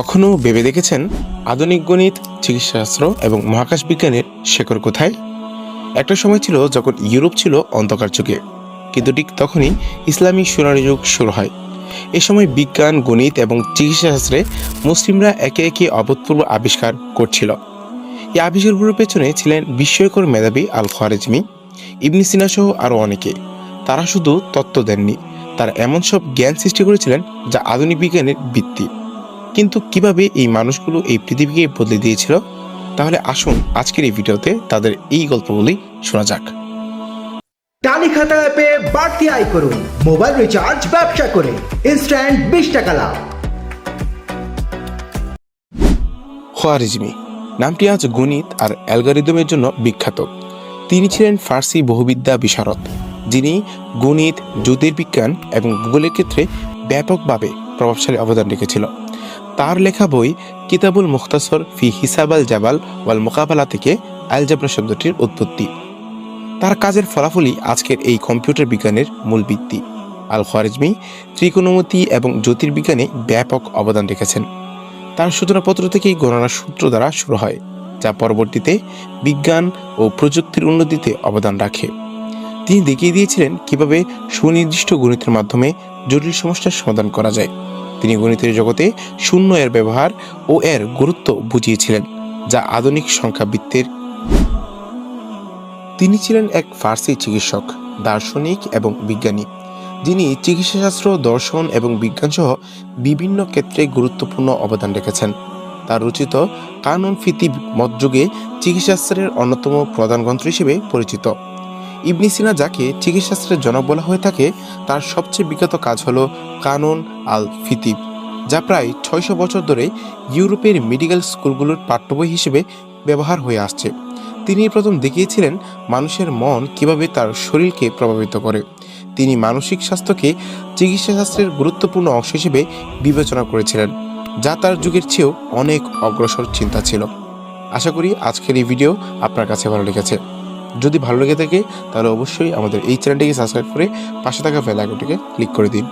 কখনো ভেবে দেখেছেন আধুনিক গণিত, চিকিৎসাশাস্ত্র এবং মহাকাশ বিজ্ঞানের শেকড় কোথায়? একটা সময় ছিল যখন ইউরোপ ছিল অন্ধকার যুগে, কিন্তু ঠিক তখনই ইসলামী সোনালী যুগ শুরু হয়। এ সময় বিজ্ঞান, গণিত এবং চিকিৎসাশাস্ত্রে মুসলিমরা একে একে অভূতপূর্ব আবিষ্কার করছিল। এই আবিষ্কারগুলোর পেছনে ছিলেন বিস্ময়কর মেধাবী আল খোয়ারেজমি ইবনি সিনা সহ আরও অনেকে। তারা শুধু তত্ত্ব দেননি, তারা এমন সব জ্ঞান সৃষ্টি করেছিলেন যা আধুনিক বিজ্ঞানের ভিত্তি। কিন্তু কীভাবে এই মানুষগুলো এই পৃথিবীকে বদলে দিয়েছিল? তাহলে আসুন আজকের এই ভিডিওতে তাদের এই গল্পগুলি শোনা যাক। টালি খাতা অ্যাপে বাড়তি আয় করুন মোবাইল রিচার্জ ব্যবসা করে ইনস্ট্যান্ট বিশ টাকা লাভ। খোয়ারিজমি নামটি আজ গণিত আর অ্যালগারিদমের জন্য বিখ্যাত। তিনি ছিলেন ফার্সি বহুবিদ্যা বিশারদ যিনি গণিত জ্যোতির্বিজ্ঞান এবং ভূগোলের ক্ষেত্রে ব্যাপকভাবে প্রভাবশালী অবদান রেখেছিল। তার লেখা বই কিতাবুল মুখতাসর ফি হিসাব আল জাবাল ওয়াল মোকাবেলা থেকে আলজাবরা শব্দটির উৎপত্তি। তার কাজের ফলাফলই আজকের এই কম্পিউটার বিজ্ঞানের মূল ভিত্তি। আল খোয়ারিজমি ত্রিকোণমিতি এবং জ্যোতির্বিজ্ঞানে ব্যাপক অবদান রেখেছেন। তার সূচনাপত্র থেকেই গণনার সূত্র দ্বারা শুরু হয়, যা পরবর্তীতে বিজ্ঞান ও প্রযুক্তির উন্নতিতে অবদান রাখে। তিনি দেখিয়ে দিয়েছিলেন কীভাবে সুনির্দিষ্ট গণিতের মাধ্যমে জটিল সমস্যার সমাধান করা যায়। তিনি গণিতের জগতে শূন্য এর ব্যবহার ও এর গুরুত্ব বুঝিয়েছিলেন, যা আধুনিক সংখ্যাবৃত্তের তিনি ছিলেন এক ফার্সি চিকিৎসক, দার্শনিক এবং বিজ্ঞানী। যিনি চিকিৎসাশাস্ত্র, দর্শন এবং বিজ্ঞান সহ বিভিন্ন ক্ষেত্রে গুরুত্বপূর্ণ অবদান রেখেছেন। তার রচিত কানুন ফিতি মতযুগে চিকিৎসাশাস্ত্রের অন্যতম প্রধান গ্রন্থ হিসেবে পরিচিত। ইবনি সিনা যাকে চিকিৎসাশাস্ত্রের জনক বলা হয়ে থাকে, তার সবচেয়ে বিখ্যাত কাজ হল কানুন আল ফিতিব, যা প্রায় ছয়শো বছর ধরে ইউরোপের মেডিকেল স্কুলগুলোর পাঠ্য বই হিসেবে ব্যবহার হয়ে আসছে। তিনি প্রথম দেখিয়েছিলেন মানুষের মন কীভাবে তার শরীরকে প্রভাবিত করে। তিনি মানসিক স্বাস্থ্যকে চিকিৎসাশাস্ত্রের গুরুত্বপূর্ণ অংশ হিসেবে বিবেচনা করেছিলেন, যা তার যুগের চেয়েও অনেক অগ্রসর চিন্তা ছিল। আশা করি আজকের এই ভিডিও আপনার কাছে ভালো লেগেছে। যদি ভালো লেগে থাকে, তাহলে অবশ্যই আমাদের এই চ্যানেলটিকে সাবস্ক্রাইব করে পাশে থাকা বেল আইকনটিকে ক্লিক করে দিন।